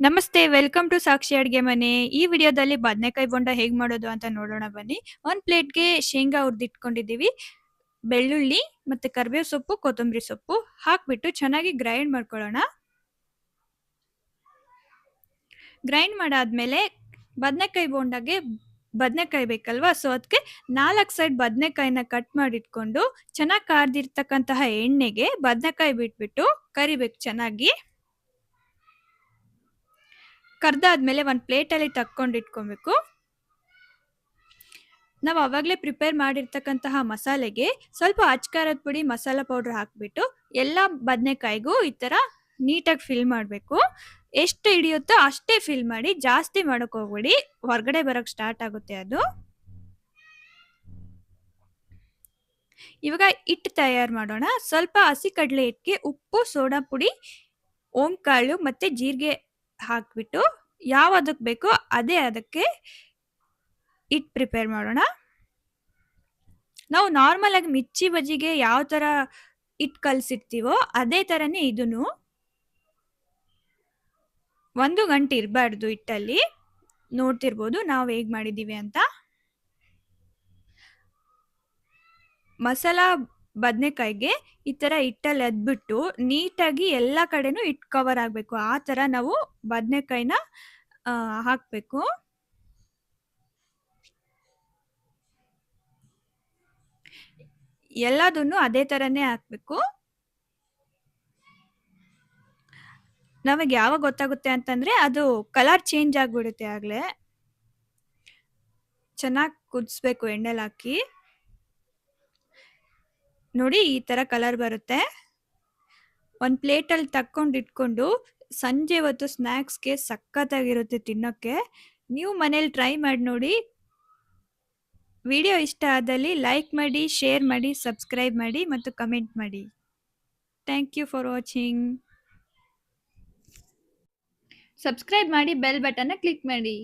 ನಮಸ್ತೆ welcome to ಸಾಕ್ಷಿ ಅಡ್ಗೆ ಮನೆ. ಈ ವಿಡಿಯೋದಲ್ಲಿ ಬದನೆಕಾಯಿ ಬೊಂಡ ಹೇಗ್ ಮಾಡೋದು ಅಂತ ನೋಡೋಣ ಬನ್ನಿ. ಒಂದ್ ಪ್ಲೇಟ್ಗೆ ಶೇಂಗಾ ಹುರಿದಿಟ್ಕೊಂಡಿದೀವಿ ಬೆಳ್ಳುಳ್ಳಿ ಮತ್ತೆ ಕರಿಬೇವು ಸೊಪ್ಪು, ಕೊತ್ತಂಬರಿ ಸೊಪ್ಪು ಹಾಕ್ಬಿಟ್ಟು ಚೆನ್ನಾಗಿ ಗ್ರೈಂಡ್ ಮಾಡ್ಕೊಳ್ಳೋಣ. ಗ್ರೈಂಡ್ ಮಾಡಾದ್ಮೇಲೆ ಬದನೆಕಾಯಿ ಬೊಂಡಗೆ ಬದನೆಕಾಯಿ ಬೇಕಲ್ವಾ? ಸೊ ಅದಕ್ಕೆ ನಾಲ್ಕು ಸೈಡ್ ಬದನೆಕಾಯಿನ ಕಟ್ ಮಾಡಿಟ್ಕೊಂಡು ಚೆನ್ನಾಗಿ ಕಾರ್ದಿರ್ತಕ್ಕಂತಹ ಎಣ್ಣೆಗೆ ಬದನೆಕಾಯಿ ಬಿಟ್ಬಿಟ್ಟು ಕರಿಬೇಕು ಚೆನ್ನಾಗಿ. ಕರ್ದಾದ್ಮೇಲೆ ಒಂದು ಪ್ಲೇಟಲ್ಲಿ ತಕ್ಕೊಂಡು ಇಟ್ಕೊಬೇಕು. ನಾವು ಅವಾಗಲೇ ಪ್ರಿಪೇರ್ ಮಾಡಿರ್ತಕ್ಕಂತಹ ಮಸಾಲೆಗೆ ಸ್ವಲ್ಪ ಅಚ್ಕಾರದ ಪುಡಿ, ಮಸಾಲ ಪೌಡ್ರ್ ಹಾಕಿಬಿಟ್ಟು ಎಲ್ಲ ಬದನೆಕಾಯಿಗೂ ಈ ಥರ ನೀಟಾಗಿ ಫಿಲ್ ಮಾಡಬೇಕು. ಎಷ್ಟು ಹಿಡಿಯುತ್ತೋ ಅಷ್ಟೇ ಫಿಲ್ ಮಾಡಿ ಜಾಸ್ತಿ ಮಾಡೋಕೆ ಹೋಗ್ಬೇಡಿ. ಹೊರಗಡೆ ಬರೋಕ್ಕೆ ಸ್ಟಾರ್ಟ್ ಆಗುತ್ತೆ ಅದು. ಇವಾಗ ಹಿಟ್ಟು ತಯಾರು ಮಾಡೋಣ. ಸ್ವಲ್ಪ ಹಸಿ ಕಡಲೆ ಹಿಟ್ಟಿಗೆ ಉಪ್ಪು, ಸೋಡಾ ಪುಡಿ, ಓಂಕಾಳು ಮತ್ತು ಜೀರಿಗೆ ಹಾಕ್ಬಿಟ್ಟು ಯಾವ ಅದಕ್ಕೆ ಬೇಕೋ ಅದೇ ಅದಕ್ಕೆ ಇಟ್ ಪ್ರಿಪೇರ್ ಮಾಡೋಣ. ನಾವು ನಾರ್ಮಲ್ ಆಗಿ ಮಿರ್ಚಿ ಬಜ್ಜಿಗೆ ಯಾವ ಥರ ಇಟ್ ಕಲ್ಸಿರ್ತೀವೋ ಅದೇ ಥರನೇ ಇದನ್ನು ಒಂದು ಗಂಟೆ ಇರಬಾರ್ದು ಹಿಟ್ಟಲ್ಲಿ. ನೋಡ್ತಿರ್ಬೋದು ನಾವು ಹೇಗೆ ಮಾಡಿದ್ದೀವಿ ಅಂತ. ಮಸಾಲ ಬದನೆಕಾಯಿಗೆ ಈ ಥರ ಹಿಟ್ಟಲ್ಲಿ ಎದ್ಬಿಟ್ಟು ನೀಟಾಗಿ ಎಲ್ಲ ಕಡೆನೂ ಇಟ್ ಕವರ್ ಆಗಬೇಕು. ಆ ಥರ ನಾವು ಬದನೆಕಾಯಿನ ಹಾಕ್ಬೇಕು. ಎಲ್ಲದನ್ನು ಅದೇ ಥರನೇ ಹಾಕ್ಬೇಕು. ನಮಗೆ ಯಾವಾಗ ಗೊತ್ತಾಗುತ್ತೆ ಅಂತಂದ್ರೆ ಅದು ಕಲರ್ ಚೇಂಜ್ ಆಗಿಬಿಡುತ್ತೆ ಆಗಲೇ. ಚೆನ್ನಾಗಿ ಕುದಿಸ್ಬೇಕು ಎಣ್ಣೆಲಿ ಹಾಕಿ. ನೋಡಿ ಈ ತರ ಕಲರ್ ಬರುತ್ತೆ. ಒಂದು ಪ್ಲೇಟಲ್ಲಿ ತಕ್ಕೊಂಡು ಇಟ್ಕೊಂಡು ಸಂಜೆ ಹೊತ್ತು ಸ್ನ್ಯಾಕ್ಸ್ಗೆ ಸಖತ್ತಾಗಿರುತ್ತೆ ತಿನ್ನೋಕ್ಕೆ. ನೀವು ಮನೇಲಿ ಟ್ರೈ ಮಾಡಿ ನೋಡಿ. ವಿಡಿಯೋ ಇಷ್ಟ ಆದಲ್ಲಿ ಲೈಕ್ ಮಾಡಿ ಶೇರ್ ಮಾಡಿ ಸಬ್ಸ್ಕ್ರೈಬ್ ಮಾಡಿ ಮತ್ತು ಕಮೆಂಟ್ ಮಾಡಿ. Thank you for watching subscribe ಮಾಡಿ ಬೆಲ್ ಬಟನ್ನ ಕ್ಲಿಕ್ ಮಾಡಿ.